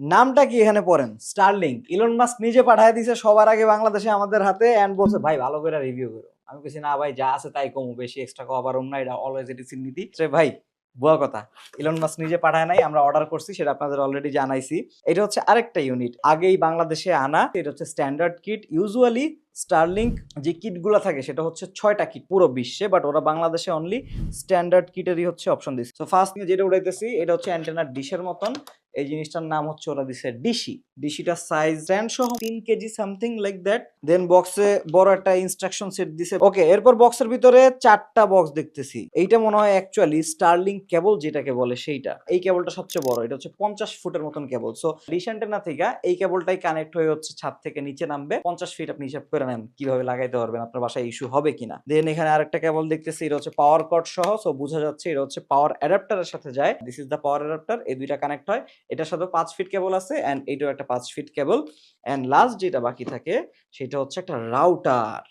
নামটা কি এখানে পড়েন? স্টারলিং ইলন মাস্ক নিজে পাঠায় দিছে, সবার আগে বাংলাদেশে আমাদের হাতে এন্ড বলছে, ভাই, ভালো করে রিভিউ করো। আমি বলছি না ভাই, যা আছে তাই কমু, বেশি এক্সট্রা কবার অন্য এটা অলওয়েজ এটি নীতি। ভাই, বুয়া কথা ইলন মাস্ক নিজে পাঠায় নাই, আমরা অর্ডার করছি, সেটা আপনাদের অলরেডি জানাইছি। এটা হচ্ছে আরেকটা ইউনিট আগেই বাংলাদেশে আনা, এটা হচ্ছে স্ট্যান্ডার্ড কিট ইউজুয়ালি স্টারলিংক যে কিটগুলো থাকে, সেটা হচ্ছে ছয়টা কিট পুরো বিশ্বে বাট ওরা বাংলাদেশে অনলি স্ট্যান্ডার্ড কিটেরই হচ্ছে অপশন দিচ্ছে তো ফার্স্ট যেটা উড়াইতেছি এটা হচ্ছে অ্যান্টেনার ডিশের মতন। এই জিনিসটার নাম হচ্ছে ওরা দিছে ডিসি ডিসিটার সাইজ স্ট্যান্ড সহ তিন KG something like that then বক্সে বড় একটা ইনস্ট্রাকশন সেট দিছে। ওকে এরপর বক্সের ভিতরে চারটা বক্স দেখতেছি। এইটা মনে হয় অ্যাকচুয়ালি স্টারলিং কেবল যেটাকে বলে সেইটা। এই কেবলটা সবচেয়ে বড়, এটা হচ্ছে পঞ্চাশ ফুটের মতন কেবল সো ডিশ অ্যান্টেনা থেকে এই কেবলটাই কানেক্ট হয়ে হচ্ছে ছাদ থেকে নিচে নামবে। পঞ্চাশ ফিট আপনি হিসাব করে নেন কীভাবে লাগাইতে পারবেন, আপনার বাসায় ইস্যু হবে কিনা। দেন এখানে আরেকটা কেবল দেখতেছি, এটা হচ্ছে পাওয়ার কট সহ সো বোঝা যাচ্ছে এটা হচ্ছে পাওয়ার অ্যাডাপ্টারের সাথে যায়। This is the power adapter এই দুইটা কানেক্ট হয়। এটার সাথে পাঁচ ফিট কেবল আছে অ্যান্ড এইটাও একটা পাঁচ ফিট কেবল অ্যান্ড লাস্ট যেটা বাকি থাকে, সেটা হচ্ছে একটা রাউটার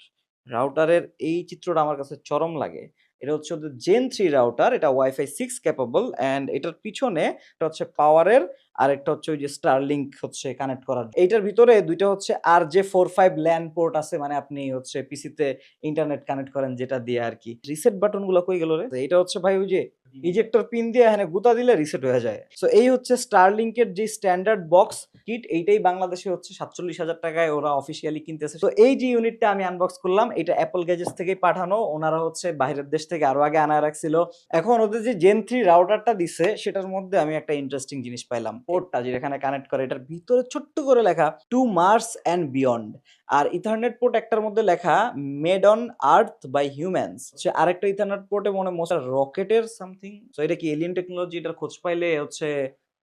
রাউটারের এই চিত্রটা আমার কাছে চরম লাগে। এটা হচ্ছে ওদের জেন থ্রি রাউটার এটা ওয়াইফাই সিক্স ক্যাপেবল অ্যান্ড এটার পিছনে এটা হচ্ছে পাওয়ারের আর একটা হচ্ছে ওই যে স্টারলিংক হচ্ছে কানেক্ট করার। এইটার ভিতরে দুইটা হচ্ছে আর যে ফোর ফাইভ ল্যান্ড পোর্ট আছে মানে আপনি হচ্ছে পিসিতে ইন্টারনেট কানেক্ট করেন যেটা দিয়ে আর কি। রিসেট বাটনগুলো কই গেল রে? এটা হচ্ছে ভাই ওই যে ইজেক্টর পিন দিয়ে এখানে গুতা দিলে রিসেট হয়ে যায়। সো এই হচ্ছে স্টারলিংকের যে স্ট্যান্ডার্ড বক্স কিট এইটাই বাংলাদেশে হচ্ছে সাতচল্লিশ হাজার টাকায় ওরা অফিসিয়ালি কিনতেছে। তো এই যে ইউনিটটা আমি আনবক্স করলাম, এটা অ্যাপল গ্যাজেস থেকে পাঠানো। ওনারা হচ্ছে বাইরের দেশ থেকে আরও আগে আনা রাখছিল। এখন ওদের যে জেন থ্রি রাউটারটা দিছে, সেটার মধ্যে আমি একটা ইন্টারেস্টিং জিনিস পাইলাম। পোর্টটা যেখানে কানেক্ট করে, এটার ভিতরে ছোট্ট করে লেখা টু মার্স অ্যান্ড বিয়ন্ড আর ইথারনেট পোর্ট একটার মধ্যে লেখা made on earth by humans হচ্ছে আরেকটা ইথারনেট পোর্টে মনে মোস্ট রকেটের সামথিং তো এটা কি এলিয়েন টেকনোলজি এটার খোঁজ পাইলে হচ্ছে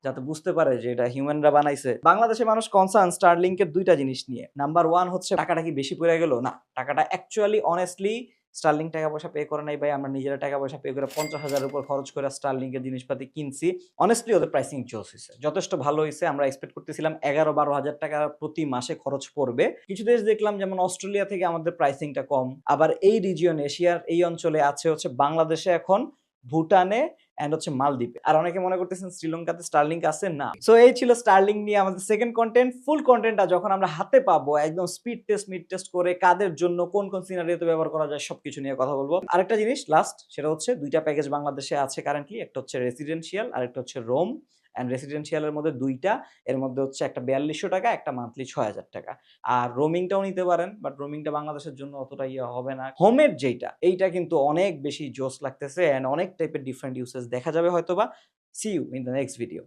যাতে বুঝতে পারে যে এটা হিউম্যানরা বানাইছে। বাংলাদেশে মানুষ কনসার্ন স্টারলিংকের দুইটা জিনিস নিয়ে। নাম্বার ওয়ান হচ্ছে টাকাটা কি বেশি পড়ে গেল? না, টাকাটা অ্যাকচুয়ালি অনেস্টলি স্টার্লিং টাকা পয়সা পে করে নাই ভাই, আমরা নিজেরা টাকা পয়সা পে করে পঞ্চাশ হাজারের উপর খরচ করে স্টার্লিংয়ের জিনিসপাতি কিনছি। অনেস্টলি ওদের প্রাইসিং চোস হয়েছে যথেষ্ট ভালো হয়েছে, আমরা এক্সপেক্ট করতেছিলাম এগারো বারো হাজার টাকা প্রতি মাসে খরচ পড়বে। কিছু দেশ দেখলাম, যেমন অস্ট্রেলিয়া থেকে আমাদের প্রাইসিংটা কম। আবার এই রিজিয়ন এশিয়ার এই অঞ্চলে আছে হচ্ছে বাংলাদেশে এখন ভুটানে অ্যান্ড হচ্ছে মালদ্বীপে। আর অনেকে মনে করতেছেন শ্রীলঙ্কাতে স্টার্লিং আছে? না। সো এই ছিল স্টার্লিং নিয়ে আমাদের সেকেন্ড কন্টেন্ট ফুল কন্টেন্টটা যখন আমরা হাতে পাবো, একদম স্পিড টেস্ট মিড টেস্ট করে কাদের জন্য কোন কোন সিনারিতে ব্যবহার করা যায় সবকিছু নিয়ে কথা বলব। আরেকটা জিনিস লাস্ট সেটা হচ্ছে দুইটা প্যাকেজ বাংলাদেশে আছে কারেন্টলি একটা হচ্ছে রেসিডেন্সিয়াল আর একটা হচ্ছে রোম অ্যান্ড রেসিডেন্সিয়ালের মধ্যে দুইটা, এর মধ্যে হচ্ছে একটা বিয়াল্লিশশো টাকা, একটা মান্থলি ছ হাজার টাকা। আর রোমিংটাও নিতে পারেন বাট রোমিংটা বাংলাদেশের জন্য অতটা ইয়ে হবে না। হোমের যেইটা, এইটা কিন্তু অনেক বেশি জোস লাগতেছে অ্যান্ড অনেক টাইপের ডিফারেন্ট ইউসেস দেখা যাবে হয়তো বা see you in the next video